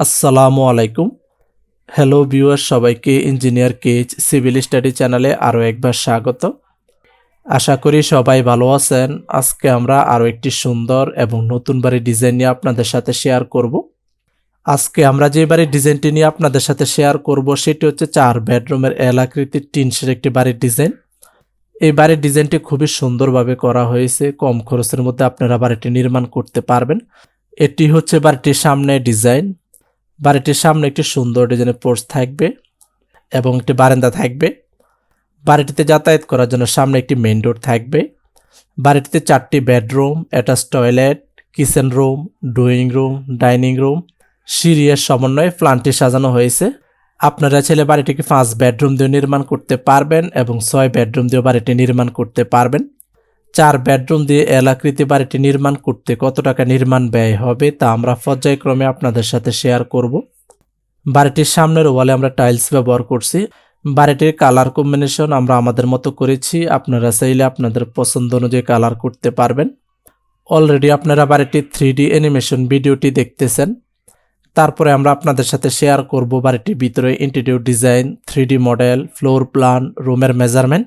আসসালামু আলাইকুম। Hello viewer সবাইকে ইঞ্জিনিয়ার কেজ সিভিল স্টাডি চ্যানেলে আরও একবার স্বাগত। আশা করি সবাই ভালো আছেন। আজকে আমরা আরও একটি সুন্দর এবং নতুন বাড়ির ডিজাইন নিয়ে আপনাদের সাথে শেয়ার করব। আজকে আমরা যে বাড়ির ডিজাইনটি নিয়ে আপনাদের সাথে শেয়ার করব, সেটি হচ্ছে চার বেডরুমের এল আকৃতির টিনসের একটি বাড়ির ডিজাইন এই বাড়ির ডিজাইনটি খুবই সুন্দরভাবে করা হয়েছে। কম খরচের মধ্যে আপনারা বাড়িটি নির্মাণ করতে পারবেন। এটি হচ্ছে বাড়িটির সামনে ডিজাইন বাড়িটির সামনে একটি সুন্দর ডিজাইনের পোর্চ থাকবে এবং একটি বারান্দা থাকবে। বাড়িটিতে যাতায়াত করার জন্য সামনে একটি মেইন ডোর থাকবে। বাড়িটিতে চারটি bedroom attach toilet, kitchen room, drawing room, dining room সিরিয়ার সমন্বয়ে প্ল্যানটি সাজানো হয়েছে। আপনারা ছেলে বাড়িটিকে পাঁচ বেডরুম দিয়ে নির্মাণ করতে পারবেন এবং ছয় বেডরুম দিয়ে বাড়িটি নির্মাণ করতে পারবেন। চার বেডরুম দিয়ে এলাকৃতি বাড়িটি নির্মাণ করতে কত টাকা নির্মাণ ব্যয় হবে তা আমরা পর্যায়ক্রমে আপনাদের সাথে শেয়ার করব। বাড়িটির সামনের ওয়ালে আমরা টাইলস ব্যবহার করছি। বাড়িটির কালার কম্বিনেশন আমরা আমাদের মতো করেছি। আপনারা চাইলে আপনাদের পছন্দ অনুযায়ী কালার করতে পারবেন। অলরেডি আপনারা বাড়িটির থ্রি ডি অ্যানিমেশন ভিডিওটি দেখতেছেন। তারপরে আমরা আপনাদের সাথে শেয়ার করব বাড়িটির ভিতরে interior design three D model, floor plan, রুমের মেজারমেন্ট।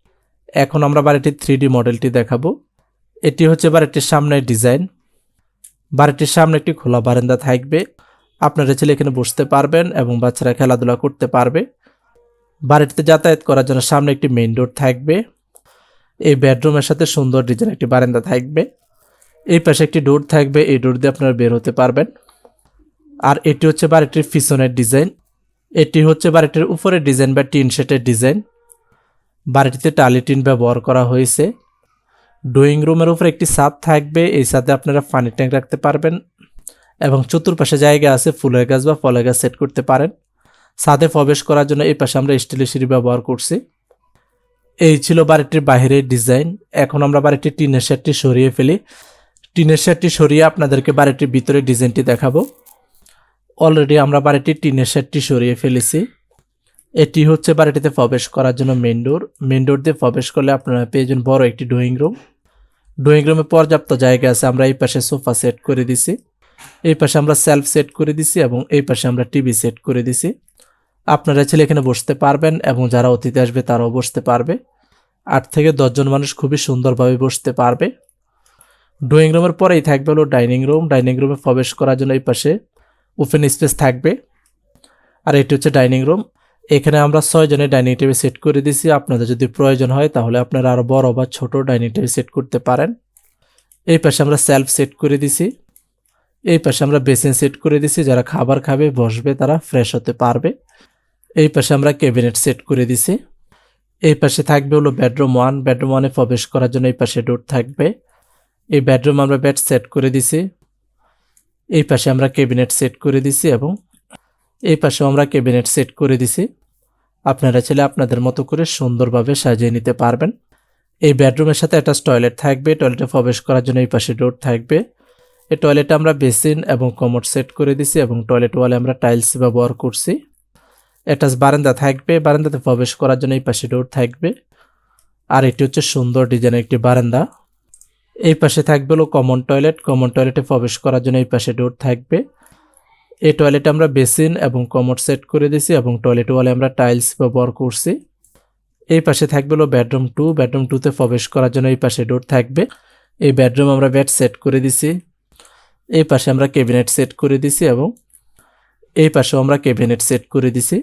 এখন আমরা বাড়িটির থ্রি মডেলটি দেখাবো। এটি হচ্ছে বাড়িটির সামনের ডিজাইন বাড়িটির সামনে একটি খোলা বারান্দা থাকবে। আপনারা ছেলে এখানে বসতে পারবেন এবং বাচ্চারা খেলাধুলা করতে পারবে। বাড়িটিতে যাতায়াত করার জন্য সামনে একটি মেইন ডোর থাকবে। এই বেডরুমের সাথে সুন্দর ডিজাইন একটি বারান্দা থাকবে। এই পাশে একটি ডোর থাকবে। এই ডোর দিয়ে আপনারা বের হতে পারবেন। আর এটি হচ্ছে বাড়িটির পিছনের ডিজাইন এটি হচ্ছে বাড়িটির উপরের ডিজাইন বা টিন শেটের ডিজাইন বাড়িটিতে টালি টিন ব্যবহার করা হয়েছে। ড্রয়িং রুমের উপর একটি ছাদ থাকবে, এই ছাদে আপনারা পানি ট্যাঙ্ক রাখতে পারবেন এবং চতুর্পাশে জায়গা আছে, ফুলের গাছ বা ফলের গাছ সেট করতে পারেন। ছাদে প্রবেশ করার জন্য এই পাশে আমরা স্টিলের সিঁড়ি ব্যবহার করছি। এই ছিল বাড়িটির বাইরের ডিজাইন। এখন আমরা বাড়িটির টিনের শেডটি সরিয়ে ফেলি। টিনের শেডটি সরিয়ে আপনাদেরকে বাড়িটির ভিতরে ডিজাইনটি দেখাবো। অলরেডি আমরা বাড়িটির টিনের শেডটি সরিয়ে ফেলেছি। এটি হচ্ছে বাড়িটিতে প্রবেশ করার জন্য মেন ডোর মেন ডোর দিয়ে প্রবেশ করলে আপনারা পেয়ে বড় একটি ড্রয়িং রুম ড্রয়িং রুমে পর্যাপ্ত জায়গা আছে, আমরা এই পাশে সোফা সেট করে দিছি। এই পাশে আমরা সেলফ সেট করে দিছি এবং এই পাশে আমরা টিভি সেট করে দিছি। আপনারা ছেলে এখানে বসতে পারবেন এবং যারা অতিথি আসবে তারাও বসতে পারবে। আট থেকে দশজন মানুষ খুবই সুন্দরভাবে বসতে পারবে। ড্রয়িং রুমের পরেই থাকবে হলো ডাইনিং রুম ডাইনিং রুমে প্রবেশ করার জন্য এই পাশে ওপেন স্পেস থাকবে। আর এটি হচ্ছে ডাইনিং রুম এখানে আমরা ছয়জনের ডাইনিং টেবিল সেট করে দিছি আপনাদের যদি প্রয়োজন হয়, তাহলে আপনারা আরও বড় বা ছোট ডাইনিং টেবিল সেট করতে পারেন। এই পাশে আমরা সেলফ সেট করে দিছি এই পাশে আমরা বেসিন সেট করে দিছি যারা খাবার খাবে, বসবে, তারা ফ্রেশ হতে পারবে। এই পাশে আমরা ক্যাবিনেট সেট করে দিছি এই পাশে থাকবে হলো বেডরুম ওয়ান। বেডরুম ওয়ানে প্রবেশ করার জন্য এই পাশে ডোর থাকবে। এই বেডরুম আমরা বেড সেট করে দিছি এই পাশে আমরা ক্যাবিনেট সেট করে দিছি এবং এই পাশেও আমরা ক্যাবিনেট সেট করে দিছি। আপনারা চাইলে আপনাদের মতো করে সুন্দরভাবে সাজিয়ে নিতে পারবেন। এই বেডরুমের সাথে একটা টয়লেট থাকবে। টয়লেটে প্রবেশ করার জন্য এই পাশে ডোর থাকবে। এই টয়লেটে আমরা বেসিন এবং কমোড সেট করে দিছি এবং টয়লেট ওয়ালে আমরা টাইলস ব্যবহার করছি। অ্যাটাচ বারান্দা থাকবে। বারান্দাতে প্রবেশ করার জন্য এই পাশে ডোর থাকবে। আর এটি হচ্ছে সুন্দর ডিজাইনের একটি বারান্দা। এই পাশে থাকবে হলো কমন টয়লেট। কমন টয়লেটে প্রবেশ করার জন্য এই পাশে ডোর থাকবে। এই টয়লেটে আমরা বেসিন এবং কমোড সেট করে দিছি এবং টয়লেট ওয়ালে আমরা টাইলস ব্যবহার করছি। এই পাশে থাকবে হলো বেডরুম টু বেডরুম টুতে প্রবেশ করার জন্য এই পাশে ডোর থাকবে। এই বেডরুম আমরা বেড সেট করে দিছি এই পাশে আমরা ক্যাবিনেট সেট করে দিছি এবং এই পাশেও আমরা ক্যাবিনেট সেট করে দিছি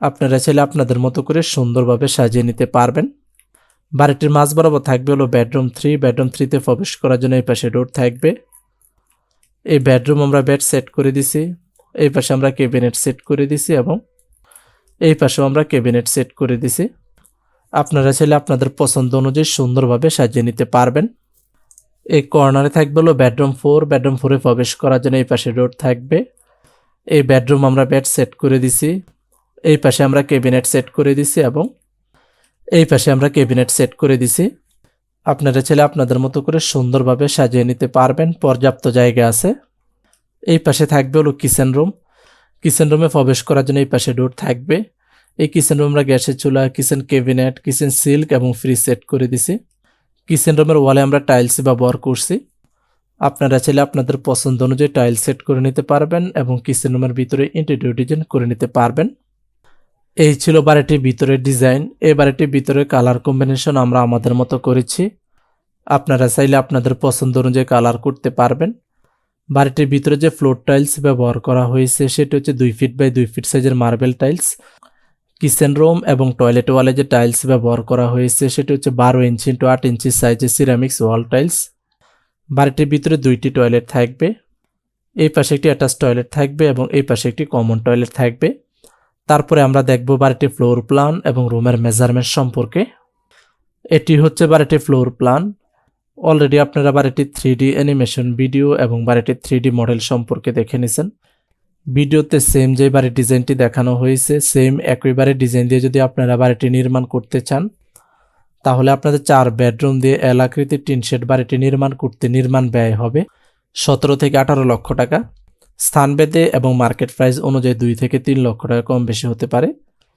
আপনারা চাইলে আপনাদের মতো করে সুন্দরভাবে সাজিয়ে নিতে পারবেন। বাড়িটির মাঝ বরাবর থাকবে হলো বেডরুম থ্রি বেডরুম থ্রিতে প্রবেশ করার জন্য এই পাশে ডোর থাকবে। এই বেডরুম আমরা বেড সেট করে দিছি, এই পাশে আমরা ক্যাবিনেট সেট করে দিছি এবং এই পাশেও আমরা ক্যাবিনেট সেট করে দিছি। আপনারা চাইলে আপনাদের পছন্দ অনুযায়ী সুন্দরভাবে সাজিয়ে নিতে পারবেন। এই কর্নারে থাকবে হলো বেডরুম ফোর বেডরুম ফোরে প্রবেশ করার জন্য এই পাশে ডোর থাকবে। এই বেডরুম আমরা বেড সেট করে দিছি, এই পাশে আমরা ক্যাবিনেট সেট করে দিছি এবং এই পাশে আমরা ক্যাবিনেট সেট করে দিছি। আপনারা ছেলে আপনাদের মতো করে সুন্দরভাবে সাজিয়ে নিতে পারবেন। পর্যাপ্ত জায়গা আছে। এই পাশে থাকবে হলো কিচেন রুম কিচেন রুমে প্রবেশ করার জন্য এই পাশে ডোর থাকবে। এই কিচেন রুম আমরা গ্যাসের চুলা কিচেন ক্যাবিনেট কিচেন সিল্ক এবং ফ্রিজ সেট করে দিছি। কিচেন রুমের ওয়ালে আমরা টাইলস ব্যবহার করছি। আপনারা চাইলে আপনাদের পছন্দ অনুযায়ী টাইল সেট করে নিতে পারবেন এবং কিচেন রুমের ভিতরে ইন্টেরিয়র ডিজাইন করে নিতে পারবেন। এই ছিল বাড়িটির ভিতরের ডিজাইন, এই বাড়িটির ভিতরে কালার কম্বিনেশন আমরা আমাদের মতো করেছি। আপনারা চাইলে আপনাদের পছন্দ অনুযায়ী কালার করতে পারবেন। বাড়িটির ভিতরে যে ফ্লোর টাইলস ব্যবহার করা হয়েছে, সেটি হচ্ছে দুই ফিট বাই দুই ফিট সাইজের মার্বেল টাইলস কিচেন রুম এবং টয়লেট ওয়ালে যে টাইলস ব্যবহার করা হয়েছে, সেটি হচ্ছে বারো ইঞ্চি ইন্টু আট ইঞ্চি সাইজের সিরামিক্স ওয়াল টাইলস বাড়িটির ভিতরে দুইটি টয়লেট থাকবে, এই পাশে একটি অ্যাটাচ টয়লেট থাকবে এবং এই পাশে একটি কমন টয়লেট থাকবে। তারপরে আমরা দেখব বাড়িটির ফ্লোর প্ল্যান এবং রুমের মেজারমেন্ট সম্পর্কে। এটি হচ্ছে বাড়িটির ফ্লোর প্ল্যান অলরেডি আপনারা বাড়িটির থ্রি ডি অ্যানিমেশন ভিডিও এবং বাড়িটির থ্রি ডি মডেল সম্পর্কে দেখে নিছেন। ভিডিওতে সেম যে বাড়ির ডিজাইনটি দেখানো হয়েছে সেম একই বাড়ির ডিজাইন দিয়ে যদি আপনারা বাড়িটি নির্মাণ করতে চান, তাহলে আপনাদের চার বেডরুম দিয়ে এলাকৃতির টিনশেড বাড়িটি নির্মাণ করতে নির্মাণ ব্যয় হবে সতেরো থেকে আঠারো লক্ষ টাকা। স্থানভেদে এবং মার্কেট প্রাইস অনুযায়ী দুই থেকে তিন লক্ষ টাকা কম বেশি হতে পারে।